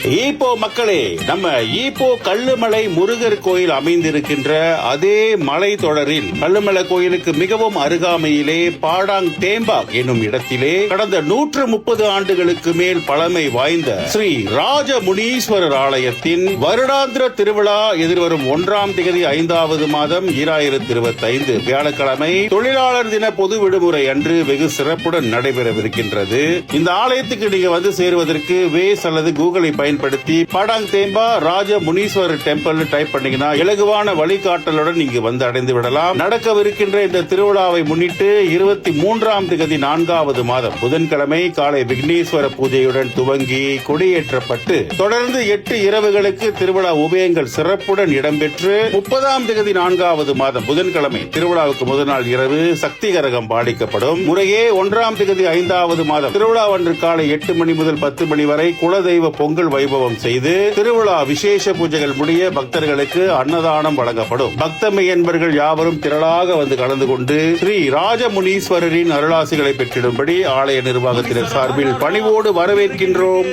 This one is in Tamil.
ஈப்போ மக்களே நம்ம ஈப்போ கல்லுமலை முருகர் கோயில் அமைந்திருக்கின்ற அதே மலை தொடரில் கல்லுமலை கோயிலுக்கு மிகவும் அருகாமையிலே பாடாங் தேம்பாக் என்னும் இடத்திலே கடந்த நூற்று முப்பது ஆண்டுகளுக்கு மேல் பழமை வாய்ந்த ஸ்ரீ ராஜ முனீஸ்வரர் ஆலயத்தின் வருடாந்திர திருவிழா எதிர்வரும் ஒன்றாம் தேதி ஐந்தாவது மாதம் ஈராயிரத்தி இருபத்தி ஐந்து வியாழக்கிழமை தொழிலாளர் தின பொது விடுமுறை அன்று வெகு சிறப்புடன் நடைபெறவிருக்கின்றது. இந்த ஆலயத்துக்கு நீங்க வந்து சேருவதற்கு வேஸ் அல்லது கூகுளை பயன்படுத்தி படாங் தேம்பா ராஜ முனீஸ்வரர் டெம்பிள் டைப் பண்ணீங்கன்னா இலகுவான வழிகாட்டலுடன் நீங்க வந்து அடைந்து விடலாம். நடக்கவிருக்கின்ற இந்த திருவிழாவை முன்னிட்டு இருபத்தி மூன்றாம் திகதி நான்காவது மாதம் புதன்கிழமை காலை விக்னேஸ்வர பூஜையுடன் துவங்கி கொடியேற்றப்பட்டு தொடர்ந்து எட்டு இரவுகளுக்கு திருவிழா உபயங்கள் சிறப்புடன் இடம்பெற்று முப்பதாம் திகதி நான்காவது மாதம் புதன்கிழமை திருவிழாவுக்கு முதல் நாள் இரவு சக்தி கரகம் பாடிக்கப்படும் முறையே ஒன்றாம் திகதி ஐந்தாவது மாதம் திருவிழா அன்று காலை எட்டு மணி முதல் பத்து மணி வரை குலதெய்வ பொங்கல் வைபவம் செய்து திருவிழா விசேஷ பூஜைகள் முடிய பக்தர்களுக்கு அன்னதானம் வழங்கப்படும். பக்தமை என்பர்கள் யாவரும் திரளாக வந்து கலந்து கொண்டு ஸ்ரீ ராஜமுனீஸ்வரரின் அருளாசிகளை பெற்றிடும்படி ஆலய நிர்வாகத்தினர் சார்பில் பணிவோடு வரவேற்கின்றோம்.